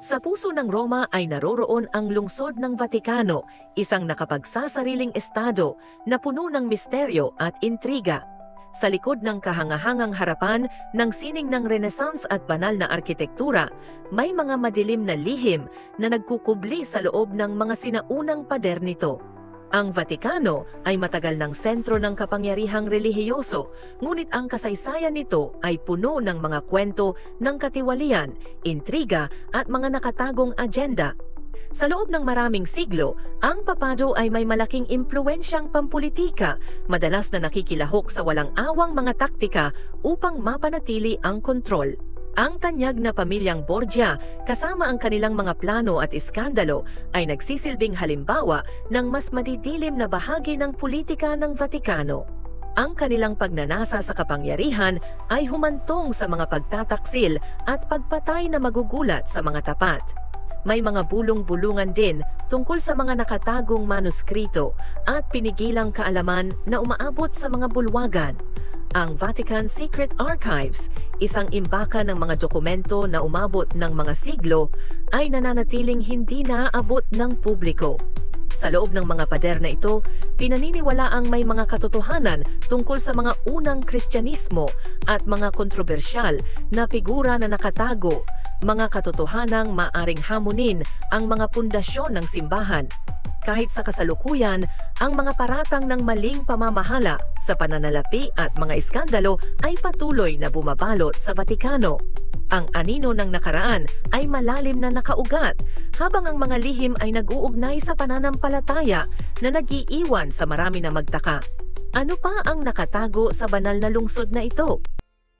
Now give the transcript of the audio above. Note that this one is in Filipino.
Sa puso ng Roma ay naroroon ang lungsod ng Vatikano, isang nakapagsasariling estado na puno ng misteryo at intriga. Sa likod ng kahangahangang harapan ng sining ng Renaissance at banal na arkitektura, may mga madilim na lihim na nagkukubli sa loob ng mga sinaunang pader nito. Ang Vatikano ay matagal ng sentro ng kapangyarihang relihiyoso, ngunit ang kasaysayan nito ay puno ng mga kwento ng katiwalian, intriga at mga nakatagong agenda. Sa loob ng maraming siglo, ang papado ay may malaking impluensyang pampulitika, madalas na nakikilahok sa walang awang mga taktika upang mapanatili ang kontrol. Ang tanyag na pamilyang Borgia kasama ang kanilang mga plano at iskandalo ay nagsisilbing halimbawa ng mas madidilim na bahagi ng politika ng Vatikano. Ang kanilang pagnanasa sa kapangyarihan ay humantong sa mga pagtataksil at pagpatay na magugulat sa mga tapat. May mga bulong-bulungan din tungkol sa mga nakatagong manuskrito at pinigilang kaalaman na umaabot sa mga bulwagan. Ang Vatican Secret Archives, isang imbaka ng mga dokumento na umabot ng mga siglo, ay nananatiling hindi naaabot ng publiko. Sa loob ng mga pader na ito, pinaniniwala ang may mga katotohanan tungkol sa mga unang Kristyanismo at mga kontrobersyal na figura na nakatago, mga katotohanang maaring hamunin ang mga pundasyon ng simbahan. Kahit sa kasalukuyan, ang mga paratang ng maling pamamahala sa pananalapi at mga iskandalo ay patuloy na bumabalot sa Vatikano. Ang anino ng nakaraan ay malalim na nakaugat, habang ang mga lihim ay nag-uugnay sa pananampalataya na nag-iiwan sa marami na magtaka. Ano pa ang nakatago sa banal na lungsod na ito?